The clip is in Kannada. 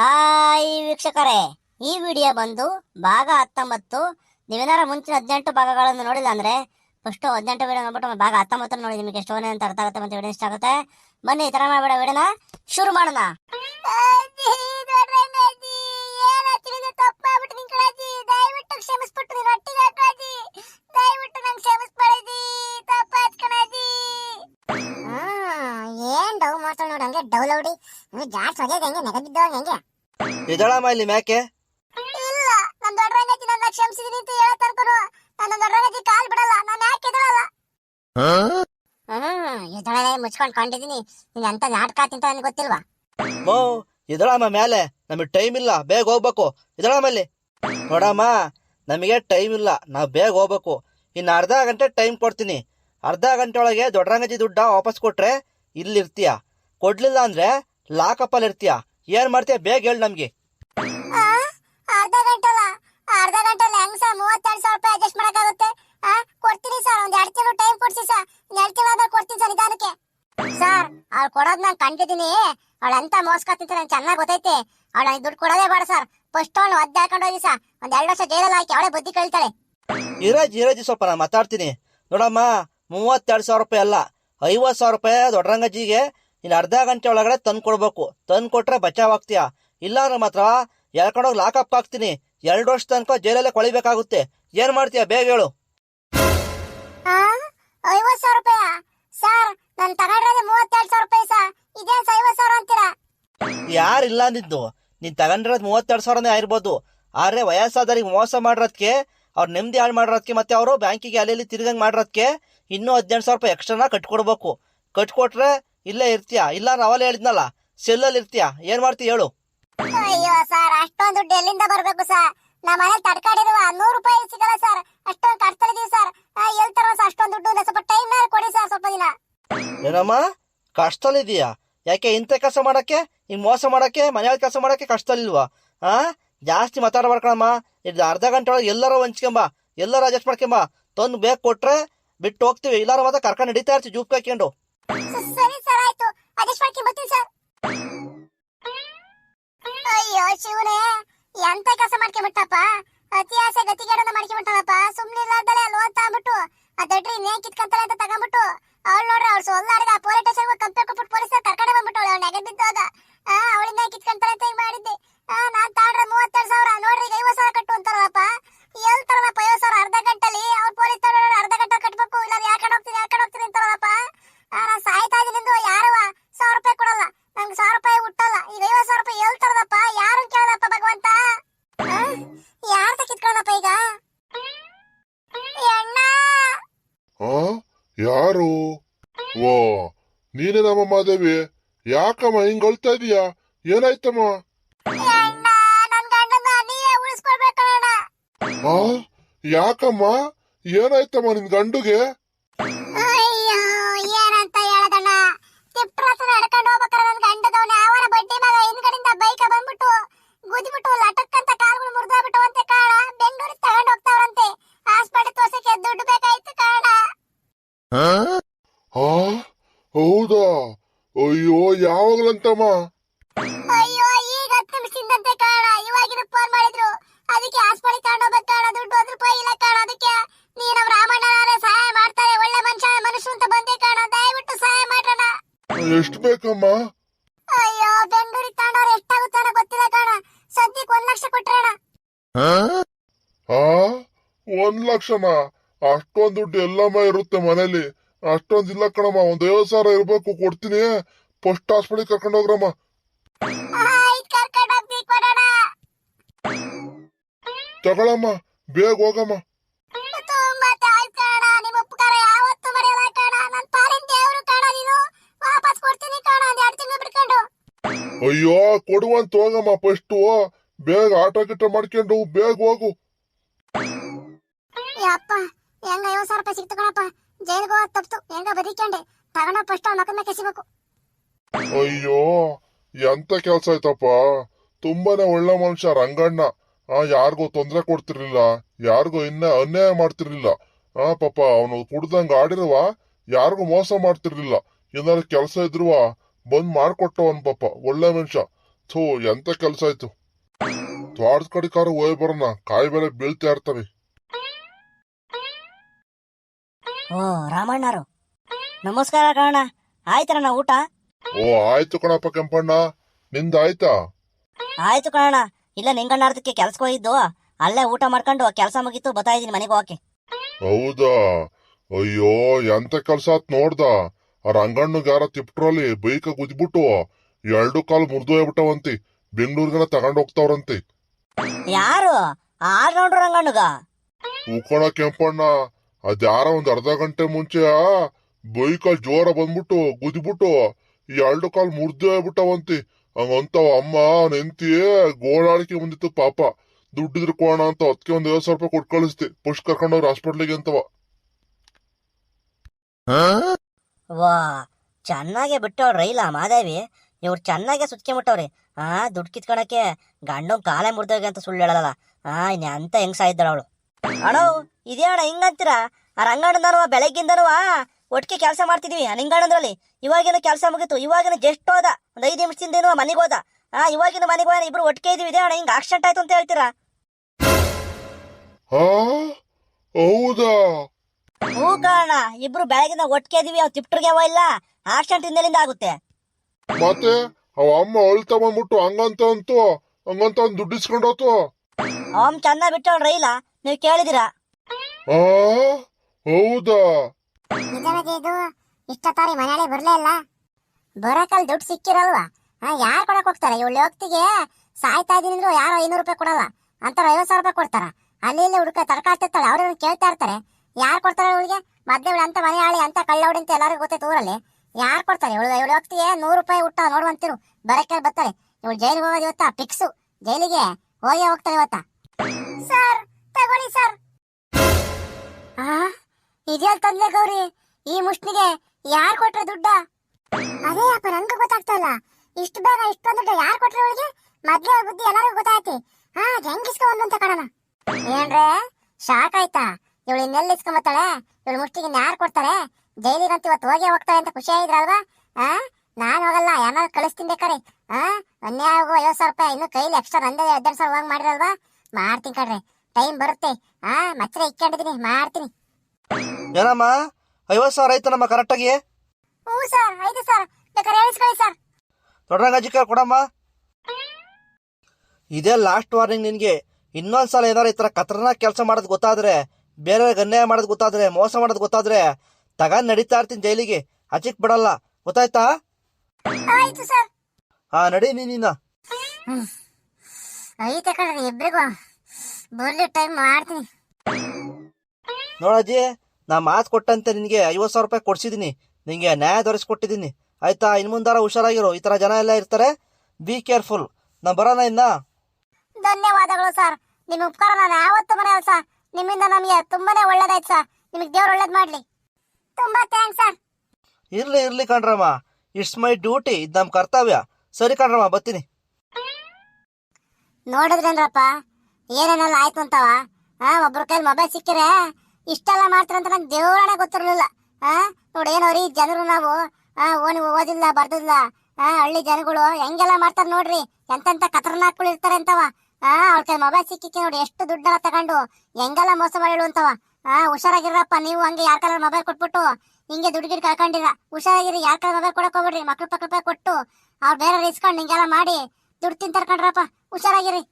ಹಾಯ್ ವೀಕ್ಷಕರೇ, ಈ ವಿಡಿಯೋ ಬಂದು ಭಾಗ ಹತ್ತೊಂಬತ್ತು. ನೀವೇನಾರ ಮುಂಚಿನ ಹದಿನೆಂಟು ಭಾಗಗಳನ್ನು ನೋಡಿಲ್ಲ ಅಂದ್ರೆ ಫಸ್ಟ್ ಹದಿನೆಂಟು ವಿಡಿಯೋ ನೋಡ್ಬಿಟ್ಟು ಭಾಗ ಹತ್ತೊಂಬತ್ತು ನೋಡಿ, ನಿಮಗೆ ಎಷ್ಟು ಅಂತ ಅರ್ಥ ಆಗುತ್ತೆ ಮತ್ತೆ ವಿಡಿಯೋ ಇಷ್ಟ ಆಗುತ್ತೆ. ಬನ್ನಿ, ಈ ತರ ಮಾಡಬೇಡ ವಿಡಿಯೋನ ಶುರು ಮಾಡೋಣ. ಏನ್ ಡವ್ ಮಾತಾಡ ಹಂಗೆ ಲೌಡಿ ಜಾಸ್ತಿ ಹೊಡೆಯೋದು ಹೆಂಗೆ ನೆಗದಿದ್ದವಾಗ ಹೆಂಗೆ. ಎದಳಮ್ಮ ಇಲ್ಲಿ ಮ್ಯಾಕೆ? ಇಲ್ಲ ನನ್ ದೊಡ್ಡ ರಂಗಜ್ಜಿ ನನ್ನ ಕ್ಷಮಿಸಿದೀನಿ ಅಂತ ಹೇಳೋ ತನಕನು ನನ್ನ ದೊಡ್ಡ ರಂಗಜ್ಜಿ ಕಾಲ್ ಬಿಡಲ್ಲ ನಾನು ಯಾಕೆ ಎದಳಲ್ಲ ಹ್ಮ್ ಎದಳಲೆ ಮುಚ್ಕೊಂಡು ಕೊಂಡಿದೀನಿ ನೀನ್ ಅಂತ ನಾಟಕ ತಿಂತ ನನಗೆ ಗೊತ್ತಿಲ್ವಾ? ಮೋ ಇದಳಮ್ಮ ಮೇಲೆ ನಮಗೆ ಟೈಮ್ ಇಲ್ಲ ಬೇಗ ಹೋಗ್ಬೇಕು. ಇದಳಮ್ಮ ಇಲ್ಲಿ. ನೋಡಮ್ಮ ನಮಗೆ ಟೈಮ್ ಇಲ್ಲ ನಾವು ಬೇಗ ಹೋಗ್ಬೇಕು. ಇನ್ನು ಅರ್ಧ ಗಂಟೆ ಟೈಮ್ ಕೊಡ್ತೀನಿ. ಅರ್ಧ ಗಂಟೆ ಒಳಗೆ ದೊಡ್ಡರಂಗಜಿ ದುಡ್ಡ ವಾಪಸ್ ಕೊಟ್ರೆ ಇಲ್ಲಿ ಇರ್ತೀಯ ಕೊಡ್ಲಿಲ್ಲ ಅಂದ್ರೆ ಲಾಕಪ್ಪಲ್ಲಿ ಇರ್ತೀಯ ಏನ್ ಮಾಡ್ತೀಯ? ಬೇಗ ಹೇಳು ನಮ್ಗೆ. ಆ? ಅರ್ಧ ಗಂಟೆಲ ಅರ್ಧ ಗಂಟೆ ಹೆಂಗ್ ಸರ್? ಮೂವತ್ತೆರಡು ಸಾವಿರ ರೂಪಾಯಿ ಅಡ್ಜಸ್ಟ್ ಮಾಡಕ್ಕಾಗುತ್ತೆ? ಆ ಕೊಡ್ತೀನಿ ಸರ್ ಒಂದ್ ಎರಡು ತಿಂಗಳು ಟೈಮ್ ಕೊಡ್ಸಿ ಸರ್. ಎರಡು ತಿಂಗಳಾದ್ಮೇಲೆ ಕೊಡ್ತೀನಿ ಸರ್ ನಿಧಾನಕ್ಕೆ. ಸರ್ ಅವ್ಳು ಕೊಡೋದ್ ನಾನು ಕಂಡಿದ್ದೀನಿ. ಅವಳು ಎಂತ ಮೋಸ್ಕೊತಿಂತ ನಂಗೆ ಚೆನ್ನಾಗಿ ಗೊತ್ತೈತೆ. ಅವಳು ನನಗೆ ದುಡ್ಡು ಕೊಡೋದೇ ಬೇಡ ಸರ್. ಫಸ್ಟ್ ಅವಳು ಒದ್ದೆ ಹಾಕೊಂಡು ಹೋಗಿ ಸರ್. ಒಂದ್ ಎರಡು ವರ್ಷ ಜೈಲಲ್ಲಿ ಹಾಕಿ ಅವಳೇ ಬುದ್ಧಿ ಕಲಿತಾಳೆ. ಇರೋಜ್ ಇರೋಜಿ ಸ್ವಲ್ಪ ನಾನು ಮಾತಾಡ್ತೀನಿ. ನೋಡಮ್ಮ ಮೂವತ್ತೆರಡು ಸಾವಿರ ರೂಪಾಯಿ ಅಲ್ಲ ಐವತ್ತು ಸಾವಿರ ರೂಪಾಯಿ ದೊಡ್ಡರಂಗಜ್ಜಿಗೆ ಇನ್ನು ಅರ್ಧ ಗಂಟೆ ಒಳಗಡೆ ತಂದು ಕೊಡ್ಬೇಕು ತಂದು ಕೊಟ್ರೆ ಬಚಾವ್ ಆಗ್ತೀಯಾ ಇಲ್ಲಾಂದ್ರೆ ಮಾತ್ರ ಎಳ್ಕೊಂಡೋಗಿ ಲಾಕಪ್ ಹಾಕ್ತೀನಿ. ಎರಡು ವರ್ಷ ತನಕ ಜೈಲಲ್ಲೇ ಕೊಳಿಬೇಕಾಗುತ್ತೆ. ಏನ್ ಮಾಡ್ತೀಯ? ಬೇಗ ಹೇಳು. ಆ? ಐವತ್ ಸಾವಿರ ರೂಪಾಯ? ಸರ್ ನಾನು ಮೂವತ್ತೆರಡು ಸಾವಿರ ರೂಪಾಯಿ ಸರ್. ಇದೇನ್ ಸರ್ ಐವತ್ ಸಾವಿರ ಅಂತೀರಾ? ಯಾರು ಇಲ್ಲ ಅಂದಿದ್ದು ನೀನ್ ತಗೊಂಡಿರೋದು ಮೂವತ್ತೆರಡು ಸಾವಿರನೇ ಆಗಿರ್ಬೋದು. ಆದ್ರೆ ವಯಸ್ಸಾದವ್ರಿಗೆ ಮೋಸ ಮಾಡಿರೋದಕ್ಕೆ ಅವ್ರು ನೆಮ್ಮದಿ ಹಾಳು ಮಾಡಿರೋದಕ್ಕೆ ಮತ್ತೆ ಅವರು ಬ್ಯಾಂಕಿಗೆ ಅಲ್ಲಿ ತಿರ್ಗಂಗೆ ತಿರ್ಗಂಗ್ ಮಾಡಿರೋದಕ್ಕೆ ಇನ್ನೂ ಹದಿನೆಂಟು ಸಾವಿರ ರೂಪಾಯಿ ಎಕ್ಸ್ಟ್ರಾನ ಕಟ್ಕೊಡ್ಬೇಕು. ಕಟ್ಕೊಟ್ರೆ ಇಲ್ಲೇ ಇರ್ತೀಯ? ಇಲ್ಲ ಅವಲೇ ಹೇಳಿದ್ನಲ್ಲ ಸೆಲ್ಲಲ್ಲಿ ಇರ್ತೀಯ? ಏನ್ ಮಾಡ್ತೀಯ ಹೇಳು. ಅಯ್ಯೋ ಸರ್ ಅಷ್ಟೊಂದು ದುಡ್ಡು ಎಲ್ಲಿಂದ ಬರ್ಬೇಕು ಸರ್? ನಮ್ಮ ಮನೆ ತಡ್ಕಾಡಿರುವ ನೂರು ರೂಪಾಯಿ ಸಿಗಲ್ಲ ಸರ್. ಅಷ್ಟೊಂದು ಕಟ್ತಲಿದೀವಿ ಸರ್. ಎಲ್ಲಿ ತರೋ ಸರ್ ಅಷ್ಟೊಂದು ದುಡ್ಡು. ಸ್ವಲ್ಪ ಟೈಮ್ ಮೇಲೆ ಕೊಡಿ ಸರ್ ಸ್ವಲ್ಪ ದಿನ. ಏನಮ್ಮ? ಕಷ್ಟದಲ್ಲಿದೀಯಾ? ಯಾಕೆ ಇಂಥ ಕೆಲಸ ಮಾಡಕ್ಕೆ? ಹಿಂಗ್ ಮೋಸ ಮಾಡಕ್ಕೆ? ಮನೆಯಲ್ಲಿ ಕೆಲಸ ಮಾಡಕ್ಕೆ ಕಷ್ಟದಲ್ಲಿಲ್ವಾ? ಆ? ಜಾಸ್ತಿ ಮಾತಾಡ್ಬಾರ್ಕಣಮ್ಮ ಇದು ಅರ್ಧ ಗಂಟೆ ಒಳಗೆ ಎಲ್ಲರೂ ಹಂಚ್ಕೊಂಬ. ಎಲ್ಲರೂ ಅಡ್ಜಸ್ಟ್ ಮಾಡ್ಕೊಂಬ. ತಂದು ಬೇಗ ಕೊಟ್ರೆ ಬಿಟ್ಟು ಹೋಗ್ತೀವಿ. ಇಲ್ಲಾರ ಮಾತ್ರ ಕರ್ಕೊಂಡು ನಡೀತಾ ಇರ್ತೀವಿ ಜೂಪ್ ಹಾಕೊಂಡು. ಸರಿ, ಸರ್ ಆಯ್ತು. ಮಾಡ್ಕೊಂಡು ಬರ್ತೀನಿ ಸರ್. ಅಯ್ಯೋ, ಶಿವನೇ. ಎಂತ ಕೆಲಸ ಮಾಡ್ಕೊಂಡ್ಬಿಟ್ಟಪ್ಪ? ಅತಿ ಆಸೆ ಗತಿಗೇಡನ್ನ ಮಾಡ್ಕೊಂಬಿಟ್ಟಲ್ಲಪ್ಪ ಸುಮ್ನೆ ಇಲ್ಲಾರ್ದಲೆ ಲೋನ್ ತಗೊಂಡ್ಬಿಟ್ಟು ಆ ದಡ್ರಿ ನೇನ್ ಕಿತ್ಕೊಂತಾಳೆ ಅಂತ ತಗೊಂಬಿಟ್ಟು ಅವಳು ನೋಡ್ರಿ, ಅವಳು ಸೊಲ್ಲಾಡ್ಗ ಪೊಲೀಸ್ ಸ್ಟೇಷನ್ ಕಂಪೇರ್ ಕೊಟ್ಬಿಟ್ಟು ಪೊಲೀಸರು ಕರ್ಕೊಂಡು ಬಂದ್ಬಿಟ್ಟು. ಅವಳು ನೆಗೆ ಬಿದ್ದೋಗ ಆ, ಅವಳಿಂದ ಕಿತ್ಕೊಂತಾಳೆ ಅಂತ ಹಿಂಗ್ ಮಾಡಿದ್ದೆ. ನಾನ್ ತಾಳ್ರ ಮೂವತ್ತೆರಡು ಸಾವಿರ. ಆ? ಯಾರು? ಓ ನೀನೇ ನಮ್ಮ ಮಾದೇವಿ. ಯಾಕಮ್ಮ ಹಿಂಗ್ ಅಳ್ತಾ ಇದೀಯಾ? ಏನಾಯ್ತಮ್ಮ? ಆ? ಯಾಕಮ್ಮ? ಏನಾಯ್ತಮ್ಮ ನಿನ್ ಗಂಡುಗೆ? ಆ ಹೌದಾ? ಅಯ್ಯೋ ಯಾವಾಗ್ಲಂತಮ್ಮ? ಅಯ್ಯೋ ಈಗ ಹತ್ತು ನಿಮಿಷದಿಂದಂತೆ ಕಾಣ ಇವಾಗಿನ ಫೋನ್ ಮಾಡಿದ್ರು. ಅದಕ್ಕೆ ಹೋಗ್ಬೇಕು ಕಾಣ ದುಡ್ಡು ಒಂದು ರೂಪಾಯಿ ಇಲ್ಲ ಕಾಣ ಅದಕ್ಕೆ ನೀನ್ ರಾಮಣ್ಣನಾರೆ ಸಹಾಯ ಮಾಡ್ತಾರೆ. ಒಳ್ಳೆ ಮನುಷ್ಯ ಮನುಷ್ಯ ಅಂತ ಬಂದೆ ಕಾಣ ದಯವಿಟ್ಟು ಸಹಾಯ ಮಾಡ್ರಣ. ಎಷ್ಟು ಬೇಕಮ್ಮ? ಅಯ್ಯೋ ಬೆಂಗಳೂರಿಗೆ ತಗೊಂಡವ್ರು ಎಷ್ಟಾಗುತ್ತಾನ ಗೊತ್ತಿಲ್ಲ ಕಾಣ ಸದ್ಯಕ್ಕೆ ಒಂದ್ ಲಕ್ಷ ಕೊಟ್ರಣ. ಹಾ? ಒಂದ್ ಲಕ್ಷನ ಅಷ್ಟೊಂದ್ ದುಡ್ಡು ಎಲ್ಲಮ್ಮ ಇರುತ್ತೆ ಮನೇಲಿ ಅಷ್ಟೊಂದ್ ಇಲ್ಲ ಕಣಮ್ಮ ಒಂದ್ ಐವತ್ ಸಾವಿರ ಇರ್ಬೇಕು ಕೊಡ್ತೀನಿ. ಫಸ್ಟ್ ಹಾಸ್ಪಿಟಲ್ ಕರ್ಕೊಂಡು ಹೋಗ್ರಮ್ಮ. ತಗೊಳಮ್ಮ ಬೇಗ ಹೋಗಮ್ಮ. ಅಯ್ಯೋ ಕೊಡುವಂತ ಹೋಗಮ್ಮ ಫಸ್ಟ್ ಬೇಗ ಆಟೋ ಗಿಟ ಮಾಡ್ಕೊಂಡು ಬೇಗ ಹೋಗು. ಯಪ್ಪ ಹೆಂಗ ಐವತ್ ಸಾವಿರ ರೂಪಾಯಿ ಸಿಕ್ತು ಜೈಲ್ಗೆ ತಪ್ತು ಹೆಂಗ ಬದಿಕೊಂಡೆ ತಗೊಂಡ ಫಸ್ಟ್ ಅವ್ನ ಕೆಸಿಬೇಕು. ಅಯ್ಯೋ, ಎಂತ ಕೆಲ್ಸ ಆಯ್ತಪ್ಪ. ತುಂಬಾನೇ ಒಳ್ಳೆ ಮನುಷ್ಯ, ರಂಗಣ್ಣ. ಆ, ಯಾರಿಗೂ ತೊಂದರೆ ಕೊಡ್ತಿರ್ಲಿಲ್ಲ. ಯಾರಿಗೂ ಇನ್ನ ಅನ್ಯಾಯ ಮಾಡ್ತಿರ್ಲಿಲ್ಲ. ಆ, ಪಾಪ, ಅವನು ಕುಡ್ದಂಗ ಆಡಿರುವ ಯಾರಿಗೂ ಮೋಸ ಮಾಡ್ತಿರ್ಲಿಲ್ಲ. ಏನಾದ್ರು ಕೆಲಸ ಇದ್ರುವ ಬಂದ್ ಮಾಡ್ಕೊಟ್ಟವನ್ ಪಾಪ, ಒಳ್ಳೆ ಮನುಷ್ಯ. ಥೂ, ಎಂತ ಕೆಲಸ ಆಯ್ತು. ತ್ವಾಡ್ದ ಕಡಿಕಾರ ಹೋಯ್ ಬರೋಣ. ಕಾಯಿ ಬೆಲೆ ಬೀಳ್ತಾ ಇರ್ತವೆ. ಓ ರಾಮಣ್ಣರು. ನಮಸ್ಕಾರ ಕಣ ಆಯ್ತಣ್ಣ ಊಟ? ಓ ಆಯ್ತು ಕಣಪ್ಪ ಕೆಂಪಣ್ಣ. ನಿಂದ ಆಯ್ತಾ? ಆಯ್ತು ಕಣ ಇಲ್ಲ ನಿಂಗಣ್ಣಾರ್ದಕ್ಕೆ ಕೆಲ್ಸಕ್ಕೆ ಹೋಗಿದ್ದು. ಅಲ್ಲೇ ಊಟ ಮಾಡ್ಕೊಂಡು ಕೆಲಸ ಮುಗೀತು ಬರ್ತಾ ಇದೀನಿ ಮನೆಗೆ ಹೋಗಕ್ಕೆ. ಹೌದಾ? ಅಯ್ಯೋ ಎಂತ ಕೆಲ್ಸ ಆತ್ ನೋಡ್ದ. ಆ ರಂಗಣ್ಣಗ್ ಯಾರ ತಿಪ್ಟ್ರಲ್ಲಿ ಬೈಕ ಗುದ್ಬಿಟ್ಟು ಎರಡು ಕಾಲು ಮುರಿದೋಗ್ಬಿಟ್ಟವಂತಿ ಬೆಂಗಳೂರ್ಗನ ತಗೊಂಡ್ ಹೋಗ್ತಾವ್ರಂತಿ. ಯಾರು? ಆಲ್ರೌಂಡರ್ ರಂಗಣ್ಣಗ. ಉಕೋಣ ಕೆಂಪಣ್ಣ. ಅದ್ಯಾರ ಒಂದ್ ಅರ್ಧ ಗಂಟೆ ಮುಂಚೆ ಬೈಕಲ್ ಜೋರ ಬಂದ್ಬಿಟ್ಟು ಗುದ್ಬಿಟ್ಟು ಈ ಎರಡು ಕಾಲ್ ಮುರ್ದೇ ಹೋಗ್ಬಿಟ್ಟವಂತಿ ಹಂಗಂತವ ಅಮ್ಮ ನೆಂತಿ ಗೋಳಾಡಿಕೆ ಬಂದಿತ್ತು ಪಾಪ. ದುಡ್ಡಿದ್ರು ಕೋಣ ಅಂತ ಅದಕ್ಕೆ ಒಂದ್ ಐವತ್ ಸಾವಿರ ರೂಪಾಯಿ ಕೊಟ್ಟು ಕಳಿಸ್ತಿ ಪುಷ್ ಕರ್ಕೊಂಡವ್ರು ಹಾಸ್ಪಿಟ್ಲಿಗೆ ಅಂತವ. ವಾ ಚೆನ್ನಾಗೆ ಬಿಟ್ಟವ್ರ ರೈಲ ಮಾದೇವಿ. ಇವ್ರು ಚೆನ್ನಾಗೆ ಸುತ್ಕೊಂಬಿಟ್ಟವ್ರಿ ಆ ದುಡ್ಡು ಕಿತ್ಕೊಳಕ್ಕೆ ಗಂಡನ್ ಕಾಲೇ ಮುರಿದೋಗಿ ಅಂತ ಸುಳ್ಳು ಹೇಳಲ್ಲ. ಆ ಇನ್ನ ಅಂತ ಹೆಂಗ್ ಸಾಯಿದ್ದಾಳ ಅವಳು. ಅಣ್ಣ ಇದೇ ಅಣ್ಣ ಹಿಂಗಂತೀರ? ಆ ರಂಗಣ್ಣನವ ಬೆಳಗ್ಗಿಂದನೂ ಒಟ್ಟಿಗೆ ಕೆಲಸ ಮಾಡ್ತಿದೀವಿ. ನಿಂಗಣ್ಣದ್ರಲ್ಲಿ ಇವಾಗಿನ ಕೆಲಸ ಮುಗೀತು. ಇವಾಗಿನ ಜಸ್ಟ್ ಹೋದ. ಒಂದ್ ಐದು ನಿಮಿಷದಿಂದ ಮನೆಗೆ ಹೋದ. ಆ ಇವಾಗಿನ ಮನೆಗೆ ಹೋದ ಇಬ್ರು ಒಟ್ಟಿಗೆ ಇದೀವಿ. ಇದೇ ಅಣ್ಣ ಹಿಂಗ್ ಆಕ್ಸಿಡೆಂಟ್ ಆಯ್ತು ಅಂತ ಹೇಳ್ತೀರಾ? ಹಾ? ಹೌದಾ? ಹೂ ಕಾರಣ ಇಬ್ರು ಬೆಳಗಿನ ಒಟ್ಟಿಗೆ ಇದೀವಿ. ಅವ್ ತಿಪ್ಟ್ರಿಗೆ ಇಲ್ಲ. ಆಕ್ಸಿಡೆಂಟ್ ಹಿಂದೆಲಿಂದ ಆಗುತ್ತೆ. ಮತ್ತೆ? ಅವ ಅಮ್ಮ ಅಳ್ತ ಬಂದ್ಬಿಟ್ಟು ಹಂಗಂತ ಅಂತು ಹಂಗಂತ ಒಂದ್ ದುಡ್ಡು ಇಸ್ಕೊಂಡ್ ಹೋತು. ಅವನ್ ಬಿಟ್ಟವನ್ ರೈಲ? ನೀವು ಕೇಳಿದಿರಾ? ಆ? ಹೌದಾ? ನಿಜವಾಗಿ ಇದು ಇಷ್ಟೊತ್ತಾರಿ ಮನೆಯಲ್ಲಿ ಬರ್ಲೇ ಇಲ್ಲ. ಬರಕಲ್ ದುಡ್ಡು ಸಿಕ್ಕಿರಲ್ವಾ? ಹಾ ಯಾರು ಕೊಡಕ್ ಹೋಗ್ತಾರೆ? ಇವಳು ಹೋಗ್ತಿಗೆ ಸಾಯ್ತಾ ಇದೀನಿ ಅಂದ್ರು ಯಾರೋ ಐನೂರು ರೂಪಾಯಿ ಕೊಡಲ್ಲ. ಅಂತ ಐವತ್ತು ಸಾವಿರ ರೂಪಾಯಿ ಕೊಡ್ತಾರ. ಅಲ್ಲಿ ಇಲ್ಲಿ ಹುಡುಕ ತಡ್ಕಾಡ್ತಿರ್ತಾಳೆ ಅವ್ರ ಕೇಳ್ತಾ ಇರ್ತಾರೆ. ಯಾರು ಕೊಡ್ತಾರೆ ಇವಳಿಗೆ? ಮದ್ದೆ ಇವಳು ಅಂತ ಮನೆ ಆಳಿ ಅಂತ ಕಳ್ಳವಡಿ ಹೊಡಿ ಅಂತ ಎಲ್ಲರಿಗೂ ಗೊತ್ತೈತೆ ಊರಲ್ಲಿ. ಯಾರು ಕೊಡ್ತಾರೆ? ಇವಳು ಇವಳು ಹೋಗ್ತಿಗೆ ನೂರು ರೂಪಾಯಿ ಊಟ ನೋಡುವಂತಿರು ಬರಕ್ಕೆ ಬರ್ತಾರೆ ಇವಳು ಜೈಲಿಗೆ ಹೋಗೋದು ಇವತ್ತ? ಫಿಕ್ಸು ಜೈಲಿಗೆ ಹೋಗಿ ಹೋಗ್ತಾರೆ ಇವತ್ತ? ಸರ್ ತಗೊಳ್ಳಿ ಸರ್. ಇದ್ಯಾಲ್ ತಂದೆ ಗೌರಿ? ಈ ಮುಷ್ಟಿಗೆ ಯಾರ್ ಕೊಟ್ರೆ ದುಡ್ಡ? ಅದೇ ಅಪ್ಪ ನಂಗೂ ಗೊತ್ತಾಗ್ತಾ ಇಲ್ಲ. ಇಷ್ಟು ಬೇಗ ಇಷ್ಟೊಂದು ದುಡ್ಡು ಯಾರು ಕೊಟ್ರೆ ಅವಳಿಗೆ? ಮೊದ್ಲೇ ಬುದ್ಧಿ ಎಲ್ಲರಿಗೂ ಗೊತ್ತಾಯ್ತಿ. ಹಾ ಹೆಂಗಿಸ್ಕೊಂಡ್ ಅಂತ ಕಣನ ಏನ್ರೆ ಶಾಕ್ ಆಯ್ತಾ? ಇವಳು ಇನ್ನೆಲ್ಲಿ ಇಸ್ಕೊಂಬತ್ತಾಳೆ? ಇವಳು ಮುಷ್ಟಿಗೆ ಯಾರು ಕೊಡ್ತಾರೆ? ಜೈಲಿಗಂತ ಇವತ್ತು ಹೋಗಿ ಹೋಗ್ತಾಳೆ ಅಂತ ಖುಷಿ ಆಗಿದ್ರಲ್ವಾ? ಹಾ ನಾನ್ ಹೋಗಲ್ಲ ಯಾರು ಕಳಿಸ್ತೀನಿ ಬೇಕಾರೆ. ಹಾ ಅನ್ಯಾಯ ಆಗೋ ಐವತ್ತು ಸಾವಿರ ರೂಪಾಯಿ ಇನ್ನು ಕೈಲಿ ಎಕ್ಸ್ಟ್ರಾ ನಂದೇ ಎರಡು ಸಾವಿರ ಹೋಗಿ ಮಾಡಿರಲ್ವಾ? ಮಾಡ್ತೀನಿ ಕಣ್ರಿ ಟೈಮ್ ಬರುತ್ತೆ. ಹಾ ಮತ್ತೆ ಇಕ್ಕೊಂಡಿದೀನಿ ಮಾಡ್ತೀನಿ. ಏನಮ್ಮ? ಐವತ್ತು ಸಾವಿರ ಆಯ್ತನಮ್ಮ ಕರೆಕ್ಟಾಗಿ? ಹ್ಞೂ ಸರ್ ಆಯ್ತು ಸರ್. ಬೇಕಾದ್ರೆ ಹೇಳಿಸ್ಕೊಳ್ಳಿ ಸರ್. ದೊಡ್ಡರಂಗಜಿಕ ಕೊಡಮ್ಮ. ಇದೇ ಲಾಸ್ಟ್ ವಾರ್ನಿಂಗ್ ನಿನಗೆ. ಇನ್ನೊಂದ್ಸಲ ಏನಾರು ಈ ಥರ ಖತರ್ನಾಕ್ ಕೆಲಸ ಮಾಡೋದು ಗೊತ್ತಾದ್ರೆ ಬೇರೆ ಅನ್ಯಾಯ ಮಾಡೋದು ಗೊತ್ತಾದ್ರೆ ಮೋಸ ಮಾಡೋದು ಗೊತ್ತಾದ್ರೆ ತಗನ್ ನಡೀತಾ ಇರ್ತೀನಿ ಜೈಲಿಗೆ. ಅಚಿಕ್ ಬಿಡಲ್ಲ. ಗೊತ್ತಾಯ್ತಾ? ಆಯ್ತು ಸರ್. ಹಾ ನಡಿ ನೀನಿನ್ನ ಐತೆ ಕಣ್ರಿ ಇಬ್ರಿಗೂ. ಬರ್ಲಿ ಟೈಮ್ ಮಾಡ್ತೀನಿ. ನೋಡಜ್ಜಿ ನಾ ಮಾತು ಕೊಟ್ಟಂತೆ ನಿನಗೆ ಐವತ್ತು ಸಾವಿರ ರೂಪಾಯಿ ಕೊಡ್ಸಿದ್ದೀನಿ ನಿನಗೆ ನ್ಯಾಯ ದೊರಕಿಸ್ಕೊಟ್ಟಿದ್ದೀನಿ ಆಯ್ತಾ ಇನ್ನು ಮುಂದಾರ ಹುಷಾರಾಗಿರೋ. ಈ ಥರ ಜನ ಎಲ್ಲ ಇರ್ತಾರೆ ಬಿ ಕೇರ್ಫುಲ್ ನಾ ಬರೋಣ ಇನ್ನ? ಧನ್ಯವಾದಗಳು ಸರ್ ನಿಮ್ಮ ಉಪಕಾರ ನಾನು ಯಾವತ್ತು ಮರೆಯಲ್ಲ ಸರ್ ನಿಮ್ಮಿಂದ ನಮಗೆ ತುಂಬಾನೇ ಒಳ್ಳೇದಾಯ್ತು ಸರ್ ನಿಮಗೆ ದೇವ್ರು ಒಳ್ಳೇದು ಮಾಡ್ಲಿ. ತುಂಬಾ ಥ್ಯಾಂಕ್ಸ್ ಸರ್ ಇರ್ಲಿ ಇರ್ಲಿ ಕಣ್ರಮ್ಮ. ಇಟ್ಸ್ ಮೈ ಡ್ಯೂಟಿ ಇದು ನಮ್ಮ ಕರ್ತವ್ಯ. ಸರಿ ಕಣ್ರಮ್ಮ ಬರ್ತೀನಿ. ನೋಡಿದ್ರೇನ್ರಪ್ಪ? ಏನೇನೆಲ್ಲ ಆಯ್ತು ಅಂತವ? ಹಾ ಒಬ್ರ ಕೈಲಿ ಮೊಬೈಲ್ ಸಿಕ್ಕಿರೆ ಇಷ್ಟೆಲ್ಲ ಮಾಡ್ತಾರಂತ ನಂಗೆ ದೇವರೇ ಗೊತ್ತಿರಲಿಲ್ಲ. ಆ, ನೋಡಿ ಏನೋರಿ ಜನರು ನಾವು, ಆ, ಓ, ನೀವು ಓದಿಲ್ಲ, ಬರ್ದಿಲ್ಲ ಹಾ ಹಳ್ಳಿ ಜನಗಳು ಹೆಂಗೆಲ್ಲ ಮಾಡ್ತಾರ ನೋಡ್ರಿ. ಎಂತೆಂತ ಕತರನಾಕ್ಗಳು ಇರ್ತಾರೆ ಅಂತವ ಹಾ ಅವ್ರ ಕೈ ಮೊಬೈಲ್ ಸಿಕ್ಕಿಕ್ಕೆ ನೋಡಿ ಎಷ್ಟು ದುಡ್ಡೆಲ್ಲ ತಗೊಂಡು ಹೆಂಗೆಲ್ಲ ಮೋಸ ಮಾಡಿಳು ಅಂತವ. ಆ, ಹುಷಾರಾಗಿರಪ್ಪ, ನೀವು ಹಂಗೆ ಯಾರ ಕಲರ್ ಮೊಬೈಲ್ ಕೊಟ್ಬಿಟ್ಟು ಹಿಂಗೆ ದುಡ್ಡು ಗಿಡ್ ಕಳ್ಕೊಂಡಿರ. ಹುಷಾರಾಗಿರಿ, ಯಾರ ಕಲರ್ ಮೊಬೈಲ್ ಕೊಡಕ್ ಹೋಗ್ಬಿಡ್ರಿ, ಮಕ್ಳು ಪಕ್ಕ ಕೊಟ್ಟು ಅವ್ರು ಬೇರೆ ಇಸ್ಕೊಂಡು ಹಿಂಗೆಲ್ಲ ಮಾಡಿ ದುಡ್ಡು ತಿಂತಾರೆ ಕಣ್ರಪ್ಪ. ಹುಷಾರಾಗಿರಿ.